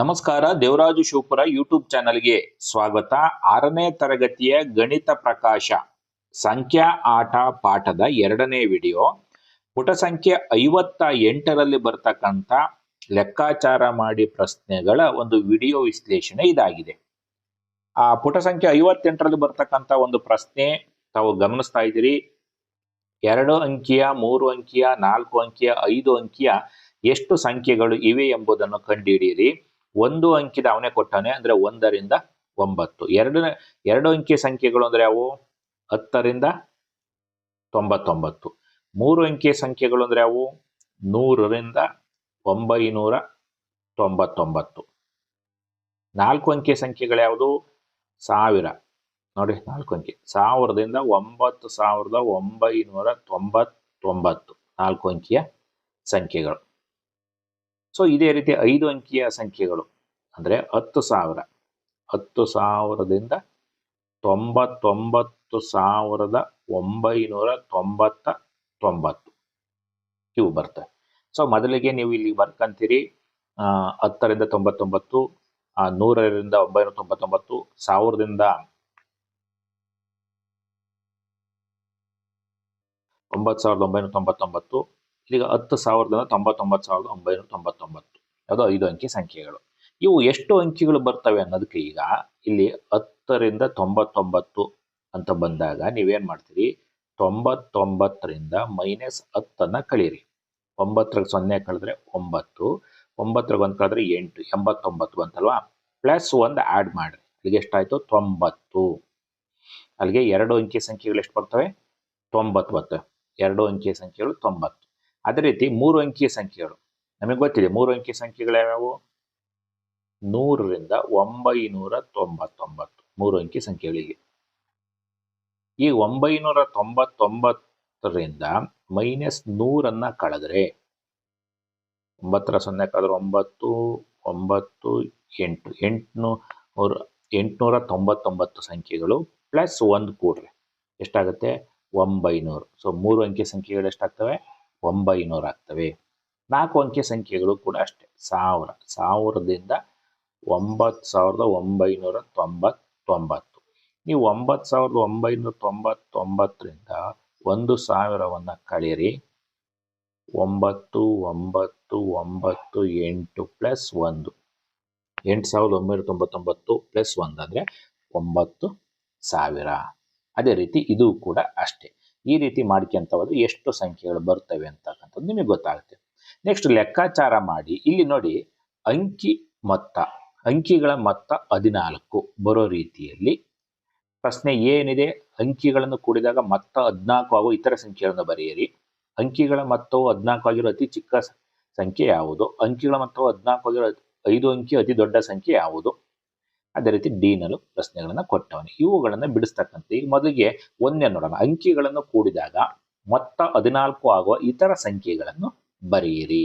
ನಮಸ್ಕಾರ, ದೇವರಾಜು ಶಿವಪುರ ಯೂಟ್ಯೂಬ್ ಚಾನಲ್ಗೆ ಸ್ವಾಗತ. ಆರನೇ ತರಗತಿಯ ಗಣಿತ ಪ್ರಕಾಶ, ಸಂಖ್ಯಾ ಆಟ ಪಾಠದ ಎರಡನೇ ವಿಡಿಯೋ. ಪುಟ ಸಂಖ್ಯೆ ಐವತ್ತ ಎಂಟರಲ್ಲಿ ಬರ್ತಕ್ಕಂಥ ಲೆಕ್ಕಾಚಾರ ಮಾಡಿ ಪ್ರಶ್ನೆಗಳ ಒಂದು ವಿಡಿಯೋ ವಿಶ್ಲೇಷಣೆ ಇದಾಗಿದೆ. ಆ ಪುಟ ಸಂಖ್ಯೆ ಐವತ್ತೆಂಟರಲ್ಲಿ ಬರ್ತಕ್ಕಂಥ ಒಂದು ಪ್ರಶ್ನೆ, ತಾವು ಗಮನಿಸ್ತಾ ಇದ್ದೀರಿ. ಎರಡು ಅಂಕಿಯ, ಮೂರು ಅಂಕಿಯ, ನಾಲ್ಕು ಅಂಕಿಯ, ಐದು ಅಂಕಿಯ ಎಷ್ಟು ಸಂಖ್ಯೆಗಳು ಇವೆ ಎಂಬುದನ್ನು ಕಂಡುಹಿಡಿಯಿರಿ ಒಂದು ಅಂಕಿದ ಅವನೇ ಕೊಟ್ಟಾನೆ, ಅಂದ್ರೆ ಒಂದರಿಂದ ಒಂಬತ್ತು. ಎರಡನೇ, ಎರಡು ಅಂಕಿ ಸಂಖ್ಯೆಗಳು ಅಂದ್ರೆ ಅವು ಹತ್ತರಿಂದ ತೊಂಬತ್ತೊಂಬತ್ತು. ಮೂರು ಅಂಕಿ ಸಂಖ್ಯೆಗಳು ಅಂದ್ರೆ ಅವು ನೂರರಿಂದ ಒಂಬೈನೂರ ತೊಂಬತ್ತೊಂಬತ್ತು. ನಾಲ್ಕು ಅಂಕಿ ಸಂಖ್ಯೆಗಳು ಯಾವುದು? ಸಾವಿರ. ನೋಡಿ, ನಾಲ್ಕು ಅಂಕಿ. ಸಾವಿರದಿಂದ ಒಂಬತ್ತು ಸಾವಿರದ ಒಂಬೈನೂರ ತೊಂಬತ್ತೊಂಬತ್ತು. ನಾಲ್ಕು ಅಂಕಿಯ ಸಂಖ್ಯೆಗಳು. ಸೊ ಇದೇ ರೀತಿ ಐದು ಅಂಕಿಯ ಸಂಖ್ಯೆಗಳು ಅಂದರೆ ಹತ್ತು ಸಾವಿರ. ಹತ್ತು ಸಾವಿರದಿಂದ ತೊಂಬತ್ತೊಂಬತ್ತು ಸಾವಿರದ ಒಂಬೈನೂರ ತೊಂಬತ್ತ ತೊಂಬತ್ತು ಇವು ಬರ್ತವೆ. ಸೊ ಮೊದಲಿಗೆ ನೀವು ಇಲ್ಲಿ ಬರ್ಕಂತೀರಿ ಹತ್ತರಿಂದ ತೊಂಬತ್ತೊಂಬತ್ತು ನೂರರಿಂದ ಒಂಬೈನೂರ ತೊಂಬತ್ತೊಂಬತ್ತು, ಸಾವಿರದಿಂದ ಒಂಬತ್ತು ಸಾವಿರದ ಒಂಬೈನೂರ ತೊಂಬತ್ತೊಂಬತ್ತು ಈಗ ಹತ್ತು ಸಾವಿರದಿಂದ ತೊಂಬತ್ತೊಂಬತ್ತು ಸಾವಿರದ ಒಂಬೈನೂರ ತೊಂಬತ್ತೊಂಬತ್ತು. ಯಾವುದೋ ಐದು ಅಂಕಿ ಸಂಖ್ಯೆಗಳು. ಇವು ಎಷ್ಟು ಅಂಕಿಗಳು ಬರ್ತವೆ ಅನ್ನೋದಕ್ಕೆ ಈಗ ಇಲ್ಲಿ ಹತ್ತರಿಂದ ತೊಂಬತ್ತೊಂಬತ್ತು ಅಂತ ಬಂದಾಗ ನೀವೇನು ಮಾಡ್ತೀರಿ? ತೊಂಬತ್ತೊಂಬತ್ತರಿಂದ ಮೈನಸ್ ಹತ್ತನ್ನು ಕಳೀರಿ. ಒಂಬತ್ತರಾಗ ಸೊನ್ನೆ ಕಳೆದ್ರೆ ಒಂಬತ್ತು, ಒಂಬತ್ತರಾಗ ಒಂದು ಕಳೆದ್ರೆ ಎಂಟು, ಎಂಬತ್ತೊಂಬತ್ತು ಬಂತಲ್ವಾ? ಪ್ಲಸ್ ಒಂದು ಆ್ಯಡ್ ಮಾಡಿರಿ. ಅಲ್ಲಿಗೆ ಎಷ್ಟಾಯಿತು? ತೊಂಬತ್ತು. ಅಲ್ಲಿಗೆ ಎರಡು ಅಂಕಿ ಸಂಖ್ಯೆಗಳು ಎಷ್ಟು ಬರ್ತವೆ? ತೊಂಬತ್ತು ಬರ್ತವೆ. ಎರಡು ಅಂಕಿ ಸಂಖ್ಯೆಗಳು ತೊಂಬತ್ತು. ಅದೇ ರೀತಿ ಮೂರು ಅಂಕಿಯ ಸಂಖ್ಯೆಗಳು. ನಮಗೆ ಗೊತ್ತಿದೆ ಮೂರು ಅಂಕಿ ಸಂಖ್ಯೆಗಳು ಯಾವ್ಯಾವು? ನೂರರಿಂದ ಒಂಬೈನೂರ ತೊಂಬತ್ತೊಂಬತ್ತು. ಮೂರು ಅಂಕಿ ಸಂಖ್ಯೆಗಳಿಗೆ ಈ ಒಂಬೈನೂರ ತೊಂಬತ್ತೊಂಬತ್ತರಿಂದ ಮೈನಸ್ ನೂರನ್ನ ಕಳೆದ್ರೆ, ಒಂಬತ್ತರ ಸೊನ್ನೆ ಕಳೆದ್ರೆ ಒಂಬತ್ತು ಒಂಬತ್ತು, ಎಂಟು. ಎಂಟುನೂರ ಎಂಟುನೂರ ತೊಂಬತ್ತೊಂಬತ್ತು ಸಂಖ್ಯೆಗಳು ಪ್ಲಸ್ ಒಂದು ಕೂಡ್ರೆ ಎಷ್ಟಾಗುತ್ತೆ? ಒಂಬೈನೂರು. ಸೊ ಮೂರು ಅಂಕಿ ಸಂಖ್ಯೆಗಳು ಎಷ್ಟಾಗ್ತವೆ? ಒಂಬೈನೂರು ಆಗ್ತವೆ. ನಾಲ್ಕು ಅಂಕೆ ಸಂಖ್ಯೆಗಳು ಕೂಡ ಅಷ್ಟೇ. ಸಾವಿರ. ಸಾವಿರದಿಂದ ಒಂಬತ್ತು ಸಾವಿರದ ಒಂಬೈನೂರ ತೊಂಬತ್ತೊಂಬತ್ತು. ನೀವು ಒಂಬತ್ತು ಸಾವಿರದ ಒಂಬೈನೂರ ತೊಂಬತ್ತೊಂಬತ್ತರಿಂದ ಒಂದು ಸಾವಿರವನ್ನು ಕಳೀರಿ ಒಂಬತ್ತು ಒಂಬತ್ತು ಒಂಬತ್ತು, ಎಂಟು ಪ್ಲಸ್ ಒಂದು. ಎಂಟು ಸಾವಿರದ ಒಂಬೈನೂರ ತೊಂಬತ್ತೊಂಬತ್ತು ಪ್ಲಸ್ ಒಂದು ಅಂದರೆ ಒಂಬತ್ತು ಸಾವಿರ. ಅದೇ ರೀತಿ ಇದು ಕೂಡ ಅಷ್ಟೇ. ಈ ರೀತಿ ಮಾಡ್ಕೊಂತ ಹೋದ್ರೆ ಎಷ್ಟು ಸಂಖ್ಯೆಗಳು ಬರ್ತವೆ ಅಂತಕ್ಕಂಥದ್ದು ನಿಮಗೆ ಗೊತ್ತಾಗುತ್ತೆ. ನೆಕ್ಸ್ಟ್ ಲೆಕ್ಕಾಚಾರ ಮಾಡಿ. ಇಲ್ಲಿ ನೋಡಿ ಅಂಕಿ ಮೊತ್ತ, ಅಂಕಿಗಳ ಮೊತ್ತ ಹದಿನಾಲ್ಕು ಬರೋ ರೀತಿಯಲ್ಲಿ. ಪ್ರಶ್ನೆ ಏನಿದೆ? ಅಂಕಿಗಳನ್ನು ಕೂಡಿದಾಗ ಮೊತ್ತ ಹದಿನಾಲ್ಕು ಹಾಗೂ ಇತರ ಸಂಖ್ಯೆಗಳನ್ನು ಬರೆಯಿರಿ. ಅಂಕಿಗಳ ಮೊತ್ತವು ಹದಿನಾಲ್ಕು ಆಗಿರೋ ಅತಿ ಚಿಕ್ಕ ಸಂಖ್ಯೆ ಯಾವುದು? ಅಂಕಿಗಳ ಮೊತ್ತವು ಹದಿನಾಲ್ಕು ಆಗಿರೋ ಐದು ಅಂಕಿ ಅತಿ ದೊಡ್ಡ ಸಂಖ್ಯೆ ಯಾವುದು? ಅದೇ ರೀತಿ ಡಿನಲ್ಲೂ ಪ್ರಶ್ನೆಗಳನ್ನು ಕೊಟ್ಟವನು. ಇವುಗಳನ್ನು ಬಿಡಿಸ್ತಕ್ಕಂಥ ಈಗ ಮೊದಲಿಗೆ ಒಂದೇ ನೋಡೋಣ. ಅಂಕಿಗಳನ್ನು ಕೂಡಿದಾಗ ಮೊತ್ತ ಹದಿನಾಲ್ಕು ಆಗುವ ಇತರ ಸಂಖ್ಯೆಗಳನ್ನು ಬರೆಯಿರಿ.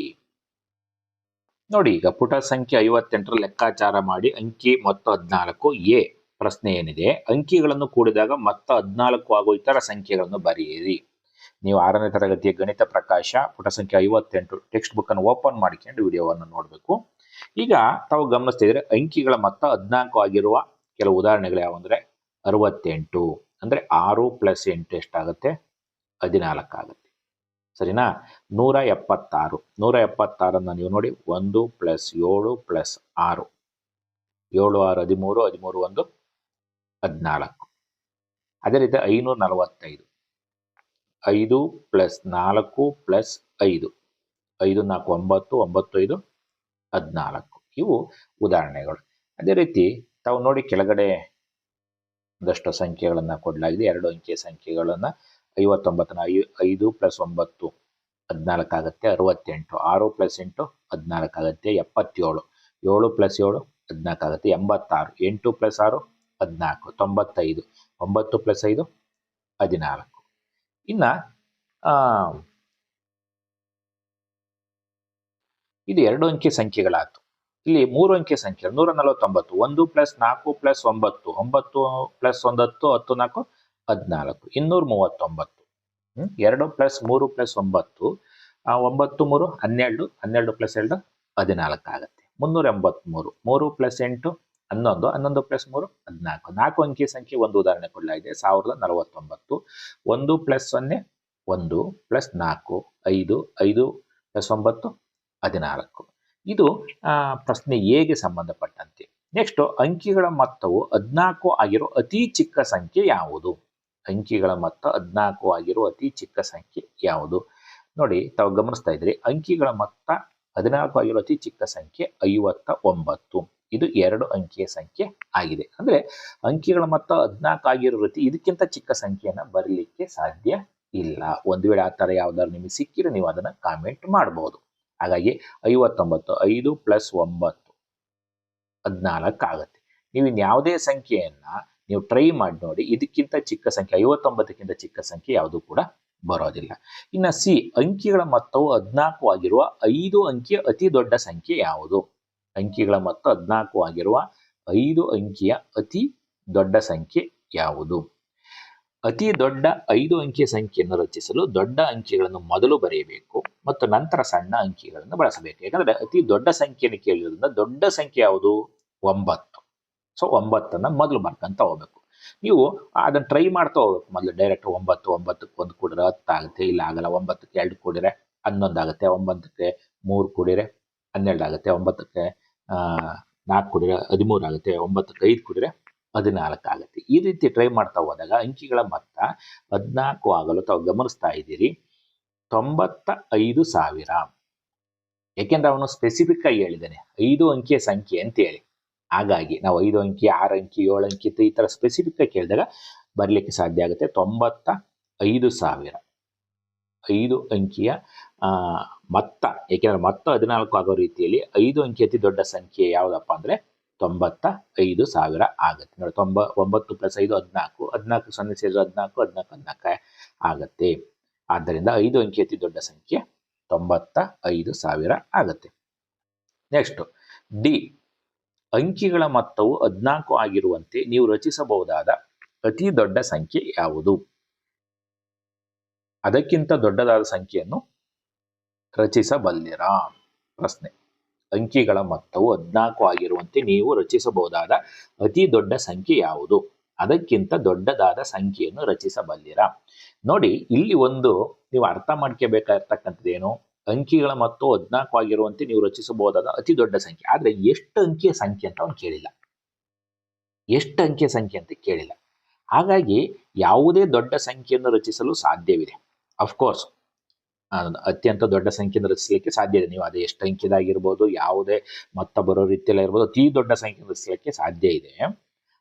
ನೋಡಿ, ಈಗ ಪುಟ ಸಂಖ್ಯೆ ಐವತ್ತೆಂಟರ ಲೆಕ್ಕಾಚಾರ ಮಾಡಿ ಅಂಕಿ ಮೊತ್ತ ಹದಿನಾಲ್ಕು, ಎ. ಪ್ರಶ್ನೆ ಏನಿದೆ? ಅಂಕಿಗಳನ್ನು ಕೂಡಿದಾಗ ಮೊತ್ತ ಹದಿನಾಲ್ಕು ಆಗುವ ಇತರ ಸಂಖ್ಯೆಗಳನ್ನು ಬರೆಯಿರಿ. ನೀವು ಆರನೇ ತರಗತಿಯ ಗಣಿತ ಪ್ರಕಾಶ, ಪುಟ ಸಂಖ್ಯೆ ಐವತ್ತೆಂಟು, ಟೆಕ್ಸ್ಟ್ ಬುಕ್ ಅನ್ನು ಓಪನ್ ಮಾಡಿಕೊಂಡು ವಿಡಿಯೋವನ್ನು ನೋಡಬೇಕು. ಈಗ ತಾವು ಗಮನಿಸ್ತಿದ್ರೆ ಅಂಕಿಗಳ ಮೊತ್ತ ಹದಿನಾಲ್ಕು ಆಗಿರುವ ಕೆಲವು ಉದಾಹರಣೆಗಳು ಯಾವಂದ್ರೆ ಅರವತ್ತೆಂಟು ಅಂದ್ರೆ ಆರು ಪ್ಲಸ್ ಎಂಟು ಎಷ್ಟಾಗುತ್ತೆ? ಹದಿನಾಲ್ಕು ಆಗುತ್ತೆ. ಸರಿನಾ? ನೂರ ಎಪ್ಪತ್ತಾರು. ನೂರ ಎಪ್ಪತ್ತಾರನ್ನ ನೀವು ನೋಡಿ, ಒಂದು ಪ್ಲಸ್ ಏಳು ಪ್ಲಸ್ ಆರು. ಏಳು, ಆರು, ಹದಿಮೂರು ಹದಿಮೂರು, ಒಂದು, ಹದಿನಾಲ್ಕು. ಅದೇ ರೀತಿ ಐನೂರ ನಲವತ್ತೈದು. ಐದು ಪ್ಲಸ್ ನಾಲ್ಕು ಪ್ಲಸ್ ಐದು. ಐದು, ನಾಲ್ಕು, ಒಂಬತ್ತು ಒಂಬತ್ತು ಐದು ಹದಿನಾಲ್ಕು. ಇವು ಉದಾಹರಣೆಗಳು. ಅದೇ ರೀತಿ ತಾವು ನೋಡಿ ಕೆಳಗಡೆ ಒಂದಷ್ಟು ಸಂಖ್ಯೆಗಳನ್ನು ಕೊಡಲಾಗಿದೆ. ಎರಡು ಅಂಕಿಯ ಸಂಖ್ಯೆಗಳನ್ನು ಐವತ್ತೊಂಬತ್ತನ ಐ, ಐದು ಪ್ಲಸ್ ಒಂಬತ್ತು ಹದಿನಾಲ್ಕು ಆಗುತ್ತೆ, ಅರವತ್ತೆಂಟು. ಆರು ಪ್ಲಸ್ ಎಂಟು ಹದಿನಾಲ್ಕು ಆಗುತ್ತೆ, ಎಪ್ಪತ್ತೇಳು. ಏಳು ಪ್ಲಸ್ ಏಳು ಹದಿನಾಲ್ಕು ಆಗುತ್ತೆ, ಎಂಬತ್ತಾರು. ಎಂಟು ಪ್ಲಸ್ ಆರು ಹದಿನಾಲ್ಕು. ತೊಂಬತ್ತೈದು. ಒಂಬತ್ತು ಪ್ಲಸ್ ಐದು ಹದಿನಾಲ್ಕು. ಇನ್ನ ಆ, ಇದು ಎರಡು ಅಂಕಿ ಸಂಖ್ಯೆಗಳಾಯ್ತು. ಇಲ್ಲಿ ಮೂರು ಅಂಕಿ ಸಂಖ್ಯೆ, ನೂರ ನಲವತ್ತೊಂಬತ್ತು, ಒಂದು ಪ್ಲಸ್ ನಾಲ್ಕು ಪ್ಲಸ್ ಒಂಬತ್ತು ಒಂಬತ್ತು ಪ್ಲಸ್ ಒಂದತ್ತು, ಹತ್ತು ನಾಲ್ಕು, ಹದಿನಾಲ್ಕು, ಇನ್ನೂರ ಮೂವತ್ತೊಂಬತ್ತು. ಹ್ಮ್? ಎರಡು ಪ್ಲಸ್ ಮೂರು ಪ್ಲಸ್ ಒಂಬತ್ತು ಒಂಬತ್ತು ಮೂರು ಹನ್ನೆರಡು ಹನ್ನೆರಡು ಪ್ಲಸ್ ಎರಡು ಹದಿನಾಲ್ಕು ಆಗುತ್ತೆ. ಮುನ್ನೂರ ಎಂಬತ್ಮೂರು, ಮೂರು ಪ್ಲಸ್ ಎಂಟು ಹನ್ನೊಂದು ಹನ್ನೊಂದು ಪ್ಲಸ್ ಮೂರು ಹದಿನಾಲ್ಕು. ನಾಲ್ಕು ಅಂಕಿ ಸಂಖ್ಯೆ ಒಂದು ಉದಾಹರಣೆ ಕೊಡಲಾಗಿದೆ ಸಾವಿರದ ನಲವತ್ತೊಂಬತ್ತು. ಒಂದು ಪ್ಲಸ್ ಸೊನ್ನೆ ಒಂದು ಪ್ಲಸ್ ನಾಲ್ಕು, ಐದು ಐದು ಪ್ಲಸ್ ಒಂಬತ್ತು ಹದಿನಾಲ್ಕು. ಇದು ಪ್ರಶ್ನೆ ಎಗೆ ಸಂಬಂಧಪಟ್ಟಂತೆ? ನೆಕ್ಸ್ಟ್ ಅಂಕಿಗಳ ಮೊತ್ತವು ಹದಿನಾಲ್ಕು ಆಗಿರೋ ಅತಿ ಚಿಕ್ಕ ಸಂಖ್ಯೆ ಯಾವುದು? ಅಂಕಿಗಳ ಮೊತ್ತ ಹದಿನಾಲ್ಕು ಆಗಿರೋ ಅತಿ ಚಿಕ್ಕ ಸಂಖ್ಯೆ ಯಾವುದು? ನೋಡಿ, ತಾವು ಗಮನಿಸ್ತಾ ಇದ್ರಿ, ಅಂಕಿಗಳ ಮೊತ್ತ ಹದಿನಾಲ್ಕು ಆಗಿರೋ ಅತಿ ಚಿಕ್ಕ ಸಂಖ್ಯೆ ಐವತ್ತ ಒಂಬತ್ತು ಇದು ಎರಡು ಅಂಕಿಯ ಸಂಖ್ಯೆ ಆಗಿದೆ. ಅಂದ್ರೆ, ಅಂಕಿಗಳ ಮೊತ್ತ ಹದಿನಾಲ್ಕು ಆಗಿರೋ ರೀತಿ ಇದಕ್ಕಿಂತ ಚಿಕ್ಕ ಸಂಖ್ಯೆಯನ್ನು ಬರಲಿಕ್ಕೆ ಸಾಧ್ಯ ಇಲ್ಲ. ಒಂದು ವೇಳೆ ಆ ಥರ ಯಾವ್ದಾದ್ರು ನಿಮಗೆ ಸಿಕ್ಕಿರೋ ನೀವು ಅದನ್ನ ಕಾಮೆಂಟ್ ಮಾಡಬಹುದು ಹಾಗಾಗಿ ಐವತ್ತೊಂಬತ್ತು, ಐದು ಪ್ಲಸ್ ಒಂಬತ್ತು ಹದಿನಾಲ್ಕು ಆಗುತ್ತೆ ನೀವು ಇನ್ಯಾವುದೇ ಸಂಖ್ಯೆಯನ್ನು ನೀವು ಟ್ರೈ ಮಾಡಿ ನೋಡಿ, ಇದಕ್ಕಿಂತ ಚಿಕ್ಕ ಸಂಖ್ಯೆ, ಐವತ್ತೊಂಬತ್ತಕ್ಕಿಂತ ಚಿಕ್ಕ ಸಂಖ್ಯೆ ಯಾವುದು ಕೂಡ ಬರೋದಿಲ್ಲ. ಇನ್ನು ಸಿ, ಅಂಕಿಗಳ ಮೊತ್ತವು ಹದಿನಾಲ್ಕು ಆಗಿರುವ ಐದು ಅಂಕಿಯ ಅತಿ ದೊಡ್ಡ ಸಂಖ್ಯೆ ಯಾವುದು? ಅಂಕಿಗಳ ಮೊತ್ತ ಹದಿನಾಲ್ಕು ಆಗಿರುವ ಐದು ಅಂಕಿಯ ಅತಿ ದೊಡ್ಡ ಸಂಖ್ಯೆ ಯಾವುದು? ಅತಿ ದೊಡ್ಡ ಐದು ಅಂಕಿಯ ಸಂಖ್ಯೆಯನ್ನು ರಚಿಸಲು ದೊಡ್ಡ ಅಂಕಿಗಳನ್ನು ಮೊದಲು ಬರೆಯಬೇಕು. ಮತ್ತು ನಂತರ ಸಣ್ಣ ಅಂಕಿಗಳನ್ನು ಬಳಸಬೇಕು. ಯಾಕಂದರೆ ಅತಿ ದೊಡ್ಡ ಸಂಖ್ಯೆಯನ್ನು ಕೇಳಿರೋದ್ರಿಂದ ದೊಡ್ಡ ಸಂಖ್ಯೆ ಯಾವುದು? ಒಂಬತ್ತು. ಸೊ ಒಂಬತ್ತನ್ನು ಮೊದಲು ಬರ್ಕಂತ ಹೋಗ್ಬೇಕು. ನೀವು ಅದನ್ನ ಟ್ರೈ ಮಾಡ್ತಾ ಹೋಗ್ಬೇಕು. ಮೊದಲು ಡೈರೆಕ್ಟ್ ಒಂಬತ್ತು, ಒಂಬತ್ತಕ್ಕೆ ಒಂದು ಕೂಡಿದ್ರೆ ಹತ್ತಾಗುತ್ತೆ ಇಲ್ಲ ಆಗಲ್ಲ ಒಂಬತ್ತಕ್ಕೆ ಎರಡು ಕೂಡಿದ್ರೆ ಹನ್ನೊಂದಾಗುತ್ತೆ ಒಂಬತ್ತಕ್ಕೆ ಮೂರು ಕೂಡಿದ್ರೆ ಹನ್ನೆರಡು ಆಗುತ್ತೆ, ಒಂಬತ್ತಕ್ಕೆ ನಾಲ್ಕು ಕೂಡಿದ್ರೆ ಹದಿಮೂರು ಆಗುತ್ತೆ, ಒಂಬತ್ತಕ್ಕೆ ಐದು ಕೂಡಿದ್ರೆ ಹದಿನಾಲ್ಕು ಆಗುತ್ತೆ. ಈ ರೀತಿ ಟ್ರೈ ಮಾಡ್ತಾ ಹೋದಾಗ ಅಂಕಿಗಳ ಮೊತ್ತ ಹದಿನಾಲ್ಕು ಆಗಲು ತಾವು ಗಮನಿಸ್ತಾ ಇದ್ದೀರಿ. ತೊಂಬತ್ತ ಐದು ಸಾವಿರ. ಯಾಕೆಂದ್ರೆ ಅವನು ಸ್ಪೆಸಿಫಿಕ್ ಆಗಿ ಹೇಳಿದ್ದಾನೆ, ಐದು ಅಂಕಿಯ ಸಂಖ್ಯೆ ಅಂತ ಹೇಳಿ ಹಾಗಾಗಿ ನಾವು ಐದು ಅಂಕಿ, ಆರು ಅಂಕಿ, ಏಳು ಅಂಕಿ ಈ ಥರ ಸ್ಪೆಸಿಫಿಕ್ ಆಗಿ ಕೇಳಿದಾಗ ಬರಲಿಕ್ಕೆ ಸಾಧ್ಯ ಆಗುತ್ತೆ. ತೊಂಬತ್ತ ಐದು ಸಾವಿರ. ಐದು ಅಂಕಿಯ ಮೊತ್ತ, ಏಕೆಂದ್ರೆ ಮೊತ್ತ ಹದಿನಾಲ್ಕು ಆಗೋ ರೀತಿಯಲ್ಲಿ ಐದು ಅಂಕಿ ಅತಿ ದೊಡ್ಡ ಸಂಖ್ಯೆ ಯಾವುದಪ್ಪ ಅಂದ್ರೆ ತೊಂಬತ್ತ ಐದು ಸಾವಿರ ಆಗುತ್ತೆ. ನೋಡಿ ತೊಂಬ, ಒಂಬತ್ತು ಪ್ಲಸ್ ಐದು, ಹದಿನಾಲ್ಕು. ಹದಿನಾಲ್ಕು ಸೊನ್ನೆ ಸೇರಿದ್ರೆ ಹದಿನಾಲ್ಕು ಹದಿನಾಲ್ಕು ಹದಿನಾಲ್ಕು ಆಗತ್ತೆ. ಆದ್ದರಿಂದ ಐದು ಅಂಕಿ ಅತಿ ದೊಡ್ಡ ಸಂಖ್ಯೆ ತೊಂಬತ್ತ ಐದು ಸಾವಿರ ಆಗುತ್ತೆ. ನೆಕ್ಸ್ಟ್ ಡಿ ಅಂಕಿಗಳ ಮೊತ್ತವು ಹದಿನಾಲ್ಕು ಆಗಿರುವಂತೆ ನೀವು ರಚಿಸಬಹುದಾದ ಅತಿ ದೊಡ್ಡ ಸಂಖ್ಯೆ ಯಾವುದು? ಅದಕ್ಕಿಂತ ದೊಡ್ಡದಾದ ಸಂಖ್ಯೆಯನ್ನು ರಚಿಸಬಲ್ಲಿರಾ? ಪ್ರಶ್ನೆ. ಅಂಕಿಗಳ ಮೊತ್ತವು ಹದಿನಾಲ್ಕು ಆಗಿರುವಂತೆ ನೀವು ರಚಿಸಬಹುದಾದ ಅತಿ ದೊಡ್ಡ ಸಂಖ್ಯೆ ಯಾವುದು? ಅದಕ್ಕಿಂತ ದೊಡ್ಡದಾದ ಸಂಖ್ಯೆಯನ್ನು ರಚಿಸಬಲ್ಲಿರ? ನೋಡಿ, ಇಲ್ಲಿ ಒಂದು ನೀವು ಅರ್ಥ ಮಾಡ್ಕೋಬೇಕಾಗಿರ್ತಕ್ಕಂಥದ್ದು ಏನು ಅಂಕಿಗಳ ಮತ್ತು ಹದಿನಾಲ್ಕು ಆಗಿರುವಂತೆ ನೀವು ರಚಿಸಬಹುದಾದ ಅತಿ ದೊಡ್ಡ ಸಂಖ್ಯೆ. ಆದರೆ ಎಷ್ಟು ಅಂಕಿಯ ಸಂಖ್ಯೆ ಅಂತ ಅವ್ನು ಕೇಳಿಲ್ಲ. ಎಷ್ಟು ಅಂಕಿಯ ಸಂಖ್ಯೆ ಅಂತ ಕೇಳಿಲ್ಲ. ಹಾಗಾಗಿ ಯಾವುದೇ ದೊಡ್ಡ ಸಂಖ್ಯೆಯನ್ನು ರಚಿಸಲು ಸಾಧ್ಯವಿದೆ. ಅಫ್ಕೋರ್ಸ್ ಅತ್ಯಂತ ದೊಡ್ಡ ಸಂಖ್ಯೆಯನ್ನು ರಚಿಸಲಿಕ್ಕೆ ಸಾಧ್ಯ ಇದೆ. ನೀವು ಅದು ಎಷ್ಟು ಅಂಕಿದಾಗಿರ್ಬೋದು ಯಾವುದೇ ಮತ್ತ ಬರೋ ರೀತಿಯಲ್ಲಿ ಇರ್ಬೋದು ಅತಿ ದೊಡ್ಡ ಸಂಖ್ಯೆಯನ್ನು ರಚಿಸಲಿಕ್ಕೆ ಸಾಧ್ಯ ಇದೆ.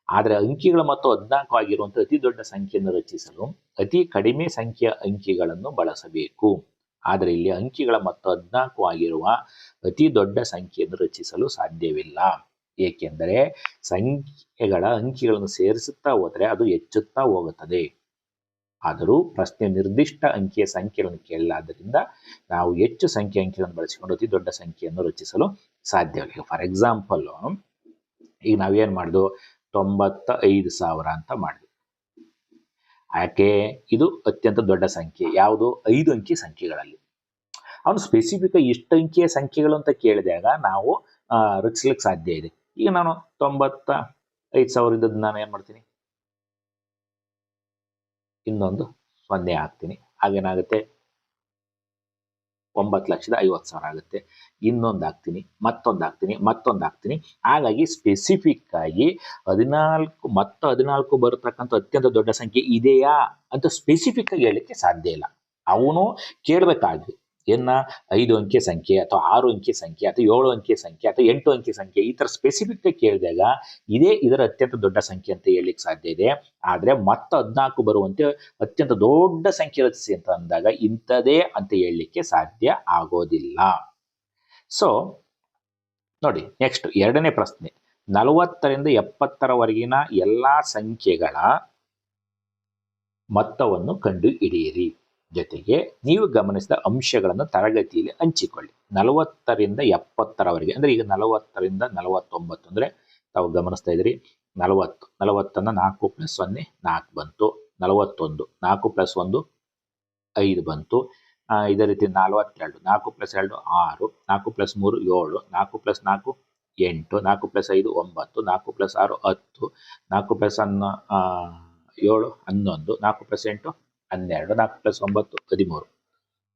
ಆದರೆ ಅಂಕಿಗಳ ಮತ್ತು ಹದಿನಾಲ್ಕು ಆಗಿರುವಂಥ ಅತಿ ದೊಡ್ಡ ಸಂಖ್ಯೆಯನ್ನು ರಚಿಸಲು ಅತಿ ಕಡಿಮೆ ಸಂಖ್ಯೆಯ ಅಂಕಿಗಳನ್ನು ಬಳಸಬೇಕು. ಆದರೆ ಇಲ್ಲಿ ಅಂಕಿಗಳ ಮತ್ತು ಹದಿನಾಲ್ಕು ಆಗಿರುವ ಅತಿ ದೊಡ್ಡ ಸಂಖ್ಯೆಯನ್ನು ರಚಿಸಲು ಸಾಧ್ಯವಿಲ್ಲ. ಏಕೆಂದರೆ ಸಂಖ್ಯೆಗಳ ಅಂಕಿಗಳನ್ನು ಸೇರಿಸುತ್ತಾ ಹೋದರೆ ಅದು ಹೆಚ್ಚುತ್ತಾ ಹೋಗುತ್ತದೆ. ಆದರೂ ಪ್ರಶ್ನೆ ನಿರ್ದಿಷ್ಟ ಅಂಕಿಯ ಸಂಖ್ಯೆಗಳನ್ನು ಕೇಳಲಾದ್ದರಿಂದ ನಾವು ಹೆಚ್ಚು ಸಂಖ್ಯೆ ಅಂಕಿಗಳನ್ನು ಬಳಸಿಕೊಂಡು ಅತಿ ದೊಡ್ಡ ಸಂಖ್ಯೆಯನ್ನು ರಚಿಸಲು ಸಾಧ್ಯವಿಲ್ಲ. ಫಾರ್ ಎಕ್ಸಾಂಪಲ್ ಈಗ ನಾವೇನು ಮಾಡುದು? ತೊಂಬತ್ತ ಐದು ಸಾವಿರ ಅಂತ ಮಾಡಿದ್ವಿ ಯಾಕೆ? ಇದು ಅತ್ಯಂತ ದೊಡ್ಡ ಸಂಖ್ಯೆ. ಯಾವುದು? ಐದು ಅಂಕಿ ಸಂಖ್ಯೆಗಳಲ್ಲಿ. ಅವನು ಸ್ಪೆಸಿಫಿಕ್ ಎಷ್ಟು ಅಂಕಿಯ ಸಂಖ್ಯೆಗಳು ಅಂತ ಕೇಳಿದಾಗ ನಾವು ರಚಿಸ್ಲಿಕ್ಕೆ ಸಾಧ್ಯ ಇದೆ. ಈಗ ನಾನು ತೊಂಬತ್ತ ಐದು ಸಾವಿರ ಇದ್ದದ್ದು ನಾನು ಏನು ಮಾಡ್ತೀನಿ? ಇನ್ನೊಂದು ಸೊನ್ನೆ ಹಾಕ್ತೀನಿ. ಹಾಗೇನಾಗುತ್ತೆ? ಒಂಬತ್ತು ಲಕ್ಷದ ಐವತ್ತು ಸಾವಿರ ಆಗುತ್ತೆ. ಇನ್ನೊಂದು ಹಾಕ್ತೀನಿ, ಮತ್ತೊಂದು ಹಾಕ್ತೀನಿ ಮತ್ತೊಂದು ಹಾಕ್ತೀನಿ. ಹಾಗಾಗಿ ಸ್ಪೆಸಿಫಿಕ್ ಆಗಿ ಹದಿನಾಲ್ಕು, ಮತ್ತು ಹದಿನಾಲ್ಕು ಬರತಕ್ಕಂಥ ಅತ್ಯಂತ ದೊಡ್ಡ ಸಂಖ್ಯೆ ಇದೆಯಾ ಅಂತ ಸ್ಪೆಸಿಫಿಕ್ ಆಗಿ ಹೇಳಲಿಕ್ಕೆ ಸಾಧ್ಯ ಇಲ್ಲ. ಅವನು ಕೇಳಬೇಕಾಗಿ. ಏನ ಐದು ಅಂಕೆ ಸಂಖ್ಯೆ ಅಥವಾ ಆರು ಅಂಕೆ ಸಂಖ್ಯೆ ಅಥವಾ ಏಳು ಅಂಕೆ ಸಂಖ್ಯೆ ಅಥವಾ ಎಂಟು ಅಂಕೆ ಸಂಖ್ಯೆ ಈ ತರ ಸ್ಪೆಸಿಫಿಕ್ ಆಗಿ ಕೇಳಿದಾಗ ಇದೇ ಇದರ ಅತ್ಯಂತ ದೊಡ್ಡ ಸಂಖ್ಯೆ ಅಂತ ಹೇಳಲಿಕ್ಕೆ ಸಾಧ್ಯ ಇದೆ. ಆದ್ರೆ ಮತ್ತೆ ಹದಿನಾಲ್ಕು ಬರುವಂತೆ ಅತ್ಯಂತ ದೊಡ್ಡ ಸಂಖ್ಯೆ ರಚಿಸಿ ಅಂತ ಅಂದಾಗ ಇಂಥದೇ ಅಂತ ಹೇಳಲಿಕ್ಕೆ ಸಾಧ್ಯ ಆಗೋದಿಲ್ಲ. ಸೊ ನೋಡಿ ನೆಕ್ಸ್ಟ್ ಎರಡನೇ ಪ್ರಶ್ನೆ. ನಲವತ್ತರಿಂದ ಎಪ್ಪತ್ತರವರೆಗಿನ ಎಲ್ಲಾ ಸಂಖ್ಯೆಗಳ ಮೊತ್ತವನ್ನು ಕಂಡು ಹಿಡಿಯಿರಿ ಜೊತೆಗೆ ನೀವು ಗಮನಿಸಿದ ಅಂಶಗಳನ್ನು ತರಗತಿಯಲ್ಲಿ ಹಂಚಿಕೊಳ್ಳಿ. ನಲವತ್ತರಿಂದ ಎಪ್ಪತ್ತರವರೆಗೆ, ಅಂದ್ರೆ ಈಗ ನಲವತ್ತರಿಂದ ನಲವತ್ತೊಂಬತ್ತು, ಅಂದ್ರೆ ತಾವು ಗಮನಿಸ್ತಾ ಇದ್ದೀರಿ, ನಲವತ್ತು, ನಲವತ್ತನ್ನ ನಾಲ್ಕು ಪ್ಲಸ್ ಸೊನ್ನೆ ನಾಲ್ಕು ಬಂತು, ನಲವತ್ತೊಂದು, ನಾಲ್ಕು ಪ್ಲಸ್ ಒಂದು, ಐದು ಬಂತು. ಇದೇ ರೀತಿ ನಲವತ್ತೆರಡು, ನಾಲ್ಕು ಪ್ಲಸ್ ಎರಡು, ಆರು, ನಾಲ್ಕು ಪ್ಲಸ್ ಮೂರು, ಏಳು, ನಾಲ್ಕು ಪ್ಲಸ್ ನಾಲ್ಕು, ಎಂಟು, ನಾಲ್ಕು ಪ್ಲಸ್ ಐದು, ಒಂಬತ್ತು, ನಾಲ್ಕು ಪ್ಲಸ್ ಆರು, ಹತ್ತು, ನಾಲ್ಕು ಪ್ಲಸ್ ಹನ್ನ ಏಳು, ಹನ್ನೊಂದು, ನಾಲ್ಕು ಪ್ಲಸ್ ಎಂಟು ಹನ್ನೆರಡು, ನಾಲ್ಕು ಪ್ಲಸ್ ಒಂಬತ್ತು, ಹದಿಮೂರು.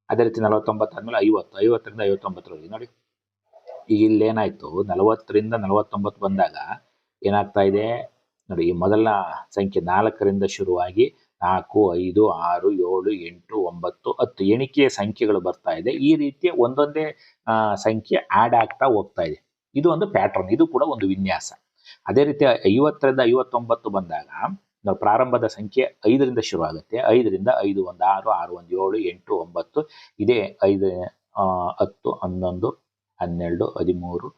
ಅದೇ ರೀತಿ ನಲವತ್ತೊಂಬತ್ತು ಆದ್ಮೇಲೆ ಐವತ್ತು, ಐವತ್ತರಿಂದ ಐವತ್ತೊಂಬತ್ತರವರೆಗೆ ನೋಡಿ. ಈಗ ಇಲ್ಲೇನಾಯ್ತು, ನಲವತ್ತರಿಂದ ನಲವತ್ತೊಂಬತ್ತು ಬಂದಾಗ ಏನಾಗ್ತಾ ಇದೆ? ನೋಡಿ, ಈ ಮೊದಲ ಸಂಖ್ಯೆ ನಾಲ್ಕರಿಂದ ಶುರುವಾಗಿ ನಾಲ್ಕು, ಐದು, ಆರು, ಏಳು, ಎಂಟು, ಒಂಬತ್ತು, ಹತ್ತು ಎಣಿಕೆಯ ಸಂಖ್ಯೆಗಳು ಬರ್ತಾ ಇದೆ. ಈ ರೀತಿಯ ಒಂದೊಂದೇ ಸಂಖ್ಯೆ ಆ್ಯಡ್ ಆಗ್ತಾ ಹೋಗ್ತಾ ಇದೆ. ಇದು ಒಂದು ಪ್ಯಾಟರ್ನ್ ಇದು ಕೂಡ ಒಂದು ವಿನ್ಯಾಸ. ಅದೇ ರೀತಿ ಐವತ್ತರಿಂದ ಐವತ್ತೊಂಬತ್ತು ಬಂದಾಗ ನಾವು ಪ್ರಾರಂಭದ ಸಂಖ್ಯೆ ಐದರಿಂದ ಶುರು ಆಗುತ್ತೆ. ಐದರಿಂದ ಐದು ಒಂದು ಆರು ಆರು ಒಂದು ಏಳು, ಎಂಟು ಒಂಬತ್ತು, ಇದೇ ಐದು ಹತ್ತು, ಹನ್ನೊಂದು, ಹನ್ನೆರಡು, ಹದಿಮೂರು,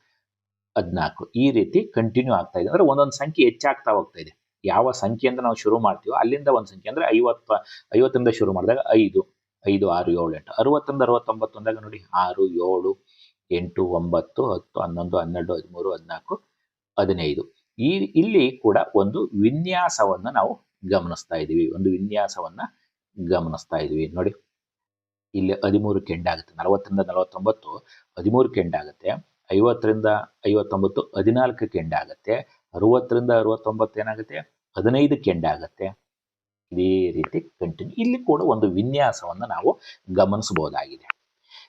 ಹದಿನಾಲ್ಕು ಈ ರೀತಿ ಕಂಟಿನ್ಯೂ ಆಗ್ತಾ ಇದೆ. ಅಂದರೆ ಒಂದೊಂದು ಸಂಖ್ಯೆ ಹೆಚ್ಚಾಗ್ತಾ ಹೋಗ್ತಾ ಇದೆ. ಯಾವ ಸಂಖ್ಯೆಯಿಂದ ನಾವು ಶುರು ಮಾಡ್ತೀವೋ ಅಲ್ಲಿಂದ ಒಂದು ಸಂಖ್ಯೆ ಅಂದರೆ ಐವತ್ತು, ಐವತ್ತರಿಂದ ಶುರು ಮಾಡಿದಾಗ ಐದು ಐದು, ಆರು, ಏಳು, ಎಂಟು, ಅರವತ್ತರಿಂದ ಅರವತ್ತೊಂಬತ್ತು ಅಂದಾಗ ನೋಡಿ, ಆರು, ಏಳು, ಎಂಟು, ಒಂಬತ್ತು, ಹತ್ತು, ಹನ್ನೊಂದು, ಹನ್ನೆರಡು, ಹದಿಮೂರು, ಹದಿನಾಲ್ಕು, ಹದಿನೈದು. ಈ, ಇಲ್ಲಿ ಕೂಡ ಒಂದು ವಿನ್ಯಾಸವನ್ನು ನಾವು ಗಮನಿಸ್ತಾ ಇದ್ದೀವಿ. ಒಂದು ವಿನ್ಯಾಸವನ್ನ ಗಮನಿಸ್ತಾ ಇದ್ದೀವಿ. ನೋಡಿ, ಇಲ್ಲಿ ಹದಿಮೂರು ಕೆಂಡಾಗುತ್ತೆ. ನಲವತ್ತರಿಂದ ನಲವತ್ತೊಂಬತ್ತು ಹದಿಮೂರು ಕೆಂಡಾಗುತ್ತೆ. ಐವತ್ತರಿಂದ ಐವತ್ತೊಂಬತ್ತು ಹದಿನಾಲ್ಕು ಕೆಂಡಾಗುತ್ತೆ. ಅರವತ್ತರಿಂದ ಅರವತ್ತೊಂಬತ್ತು ಏನಾಗುತ್ತೆ? ಹದಿನೈದು ಕೆಂಡಾಗುತ್ತೆ. ಇದೇ ರೀತಿ ಕಂಟಿನ್ಯೂ ಇಲ್ಲಿ ಕೂಡ ಒಂದು ವಿನ್ಯಾಸವನ್ನು ನಾವು ಗಮನಿಸಬಹುದಾಗಿದೆ.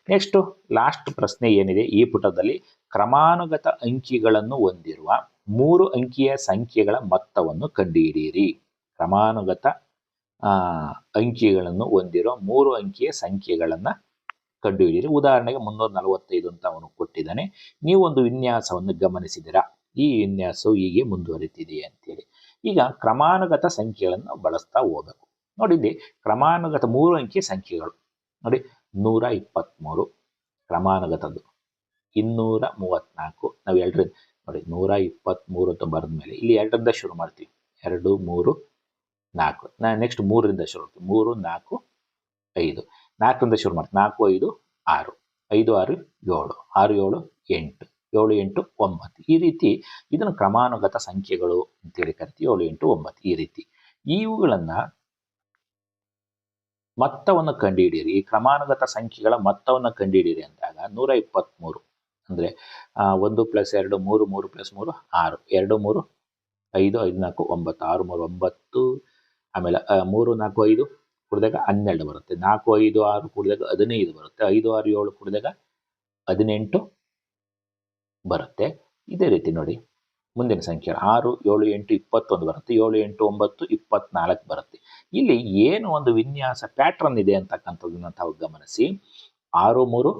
ನೆಕ್ಸ್ಟ್ ಲಾಸ್ಟ್ ಪ್ರಶ್ನೆ ಏನಿದೆ? ಈ ಪುಟದಲ್ಲಿ ಕ್ರಮಾನುಗತ ಅಂಕಿಗಳನ್ನು ಹೊಂದಿರುವ ಮೂರು ಅಂಕಿಯ ಸಂಖ್ಯೆಗಳ ಮೊತ್ತವನ್ನು ಕಂಡುಹಿಡಿಯಿರಿ. ಕ್ರಮಾನುಗತ ಅಂಕಿಗಳನ್ನು ಹೊಂದಿರೋ ಮೂರು ಅಂಕಿಯ ಸಂಖ್ಯೆಗಳನ್ನ ಕಂಡುಹಿಡಿಯಿರಿ. ಉದಾಹರಣೆಗೆ ಮುನ್ನೂರ ನಲವತ್ತೈದು ಅಂತ ಅವನು ಕೊಟ್ಟಿದ್ದಾನೆ. ನೀವು ಒಂದು ವಿನ್ಯಾಸವನ್ನು ಗಮನಿಸಿದಿರಾ? ಈ ವಿನ್ಯಾಸವು ಹೀಗೆ ಮುಂದುವರಿತಿದೆ ಅಂತೇಳಿ. ಈಗ ಕ್ರಮಾನುಗತ ಸಂಖ್ಯೆಗಳನ್ನು ಬಳಸ್ತಾ ಹೋಗಬೇಕು. ನೋಡಿ ಕ್ರಮಾನುಗತ ಮೂರು ಅಂಕಿಯ ಸಂಖ್ಯೆಗಳು. ನೋಡಿ, ನೂರ ಇಪ್ಪತ್ತ್ಮೂರು ಕ್ರಮಾನುಗತದ್ದು ಇನ್ನೂರ ಮೂವತ್ನಾಲ್ಕು ನಾವು ಎರಡರಿಂದ ನೋಡಿ, ನೂರ ಇಪ್ಪತ್ತ್ಮೂರು ಅಂತ ಬರೆದ ಮೇಲೆ ಇಲ್ಲಿ ಎರಡರಿಂದ ಶುರು ಮಾಡ್ತೀವಿ. ಎರಡು, ಮೂರು, ನಾಲ್ಕು. ನಾ ನೆಕ್ಸ್ಟ್ ಮೂರರಿಂದ ಶುರು ಮಾಡ್ತೀವಿ. ಮೂರು, ನಾಲ್ಕು, ಐದು. ನಾಲ್ಕರಿಂದ ಶುರು ಮಾಡ್ತೀವಿ. ನಾಲ್ಕು, ಐದು, ಆರು. ಐದು, ಆರು, ಏಳು. ಆರು, ಏಳು, ಎಂಟು. ಏಳು, ಎಂಟು, ಒಂಬತ್ತು. ಈ ರೀತಿ ಇದನ್ನು ಕ್ರಮಾನುಗತ ಸಂಖ್ಯೆಗಳು ಅಂತೇಳಿ ಕರಿತೀವಿ. ಏಳು, ಎಂಟು, ಒಂಬತ್ತು. ಈ ರೀತಿ. ಇವುಗಳನ್ನು ಮೊತ್ತವನ್ನು ಕಂಡುಹಿಡಿಯಿರಿ. ಈ ಕ್ರಮಾನುಗತ ಸಂಖ್ಯೆಗಳ ಮೊತ್ತವನ್ನು ಕಂಡುಹಿಡಿಯಿರಿ ಅಂದಾಗ ನೂರ ಇಪ್ಪತ್ತ್ಮೂರು ಅಂದರೆ ಒಂದು ಪ್ಲಸ್ ಎರಡು, ಮೂರು ಮೂರು ಪ್ಲಸ್ ಮೂರು, ಆರು. ಎರಡು, ಮೂರು, ಐದು ಐದು, ನಾಲ್ಕು, ಒಂಬತ್ತು. ಆರು, ಮೂರು, ಒಂಬತ್ತು. ಆಮೇಲೆ ಮೂರು, ನಾಲ್ಕು, ಐದು ಕುಡಿದಾಗ ಹನ್ನೆರಡು ಬರುತ್ತೆ. ನಾಲ್ಕು, ಐದು, ಆರು ಕುಡಿದಾಗ ಹದಿನೈದು ಬರುತ್ತೆ. ಐದು, ಆರು, ಏಳು ಕುಡಿದಾಗ ಹದಿನೆಂಟು ಬರುತ್ತೆ. ಇದೇ ರೀತಿ ನೋಡಿ. ಮುಂದಿನ ಸಂಖ್ಯೆ ಆರು, ಏಳು, ಎಂಟು, ಇಪ್ಪತ್ತೊಂದು ಬರುತ್ತೆ. ಏಳು, ಎಂಟು, ಒಂಬತ್ತು, ಇಪ್ಪತ್ನಾಲ್ಕು ಬರುತ್ತೆ. ಇಲ್ಲಿ ಏನು ಒಂದು ವಿನ್ಯಾಸ ಪ್ಯಾಟ್ರನ್ ಇದೆ ಅಂತಕ್ಕಂಥದ್ದನ್ನ ತಾವು ಗಮನಿಸಿ. ಆರು, ಮೂರು,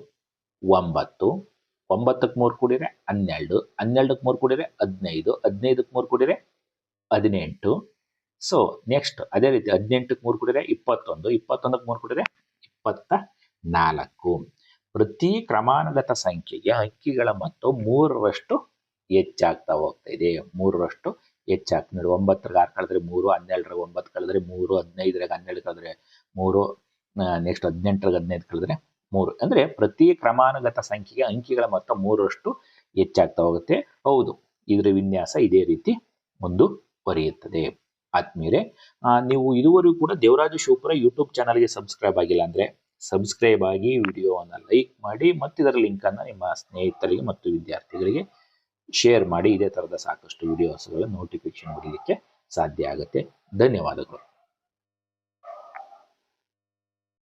ಒಂಬತ್ತು. ಒಂಬತ್ತಕ್ಕೆ ಮೂರು ಕೂಡಿದ್ರೆ ಹನ್ನೆರಡು ಹನ್ನೆರಡಕ್ಕೆ ಮೂರು ಕೂಡಿದ್ರೆ ಹದಿನೈದು ಹದಿನೈದಕ್ಕೆ ಮೂರು ಕೂಡಿದ್ರೆ ಹದಿನೆಂಟು. ಸೊ ನೆಕ್ಸ್ಟ್ ಅದೇ ರೀತಿ ಹದಿನೆಂಟಕ್ಕೆ ಮೂರು ಕೂಡಿದ್ರೆ ಇಪ್ಪತ್ತೊಂದು ಇಪ್ಪತ್ತೊಂದಕ್ಕೆ ಮೂರು ಕೂಡಿದ್ರೆ ಇಪ್ಪತ್ತ ನಾಲ್ಕು ಪ್ರತಿ ಕ್ರಮಾನುಗತ ಸಂಖ್ಯೆಗೆ ಅಂಕಿಗಳ ಮೊತ್ತ ಮೂರರಷ್ಟು ಹೆಚ್ಚಾಗ್ತಾ ಹೋಗ್ತಾ ಇದೆ. ಮೂರರಷ್ಟು ಹೆಚ್ಚಾಗ್ತಾ ನೋಡಿ, ಒಂಬತ್ತರಾಗ ಆರು ಕಳೆದ್ರೆ ಮೂರು, ಹನ್ನೆರಡರಾಗ ಒಂಬತ್ತು ಕಳೆದ್ರೆ ಮೂರು, ಹದಿನೈದರಾಗ ಹನ್ನೆರಡು ಕಳೆದ್ರೆ ಮೂರು ನೆಕ್ಸ್ಟ್ ಹದಿನೆಂಟರಾಗ ಹದಿನೈದು ಕಳೆದ್ರೆ ಮೂರು. ಅಂದ್ರೆ ಪ್ರತಿ ಕ್ರಮಾನುಗತ ಸಂಖ್ಯೆಗೆ ಅಂಕಿಗಳ ಮೊತ್ತ ಮೂರರಷ್ಟು ಹೆಚ್ಚಾಗ್ತಾ ಹೋಗುತ್ತೆ. ಹೌದು, ಇದರ ವಿನ್ಯಾಸ ಇದೇ ರೀತಿ ಮುಂದುವರಿಯುತ್ತದೆ ಆತ್ಮೀಯರೇ ನೀವು ಇದುವರೆಗೂ ಕೂಡ ದೇವರಾಜ ಶಿವಪುರ ಯೂಟ್ಯೂಬ್ ಚಾನಲ್ಗೆ ಸಬ್ಸ್ಕ್ರೈಬ್ ಆಗಿಲ್ಲ ಅಂದ್ರೆ ಸಬ್ಸ್ಕ್ರೈಬ್ ಆಗಿ ವಿಡಿಯೋವನ್ನು ಲೈಕ್ ಮಾಡಿ ಮತ್ತು ಇದರ ಲಿಂಕನ್ನು ನಿಮ್ಮ ಸ್ನೇಹಿತರಿಗೆ ಮತ್ತು ವಿದ್ಯಾರ್ಥಿಗಳಿಗೆ ಶೇರ್ ಮಾಡಿ. ಇದೇ ಥರದ ಸಾಕಷ್ಟು ವಿಡಿಯೋಸ್ಗಳ ನೋಟಿಫಿಕೇಶನ್ ಬರಲಿಕ್ಕೆ ಸಾಧ್ಯ ಆಗುತ್ತೆ. ಧನ್ಯವಾದಗಳು.